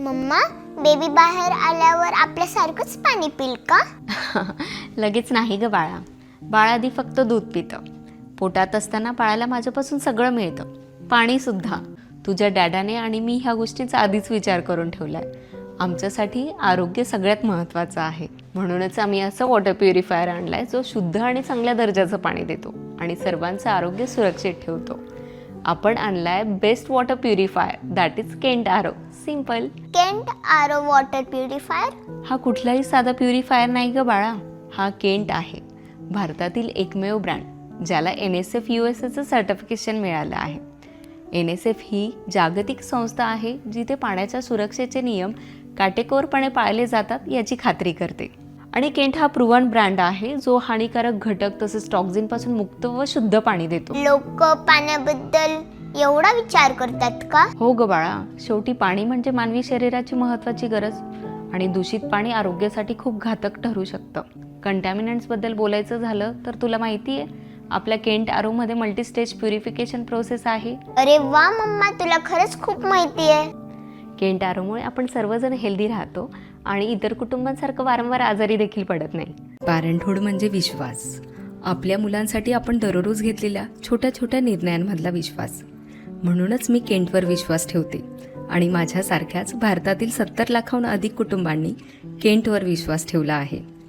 Mamma baby बाहेर आल्यावर आपल्यासारखंच पाणी पिल का? लगेच नाही ग बाळा. बाळ आधी फक्त दूध पितं. पोटात असताना बाळाला माझ्यापासून सगळं मिळतं. पाणीसुद्धा तुझ्या डॅडाने आणि मी ह्या गोष्टीचा आधीच विचार करून ठेवला आहे आमच्यासाठी आरोग्य सगळ्यात महत्त्वाचं आहे. म्हणूनच आम्ही असं वॉटर प्युरिफायर आहे जो शुद्ध आणि चांगल्या दर्जाचं पाणी देतो आणि सर्वांचं आरोग्य सुरक्षित ठेवतो. आपण आणलाय best water purifier that is Kent RO simple Kent RO water purifier हा कुठलाही साधा प्युरिफायर नाही ग बाळा. हा केंट आहे. भारतातील एकमेव ब्रँड ज्याला N S F U S एचं सर्टिफिकेशन मिळालं आहे. एन एस एफ ही जागतिक संस्था आहे जिथे पाण्याच्या सुरक्षेचे नियम काटेकोरपणे पाळले जातात याची खात्री करते. आणि केंट हा प्रुवन ब्रँड आहे जो हानिकारक घटक तसेच टॉक्झिनपासून मुक्त व शुद्ध पाणी देतो. लोक पाण्याबद्दल एवढा विचार करतात का? हो ग बाळा शेवटी पाणी म्हणजे मानवी शरीराची महत्त्वाची गरज आणि दूषित पाणी आरोग्यासाठी खूप घातक ठरू शकतं. कंटॅमिनंट्सबद्दल बोलायचं झालं तर तुला माहिती आहे आपल्या केंट आरोमध्ये मल्टीस्टेज प्युरिफिकेशन प्रोसेस आहे. अरे वा मम्मा तुला खरंच खूप माहिती आहे. केंट आरोमुळे आपण सर्वजण हेल्दी राहतो आणि इतर कुटुंबांसारखं वारंवार आजारी देखील पडत नाही. पॅरेंटहूड म्हणजे विश्वास. आपल्या मुलांसाठी आपण दररोज घेतलेल्या छोट्या छोट्या निर्णयांमधला विश्वास. म्हणूनच मी केंटवर विश्वास ठेवते आणि माझ्यासारख्याच भारतातील सत्तर लाखाहून अधिक कुटुंबांनी केंटवर विश्वास ठेवला आहे.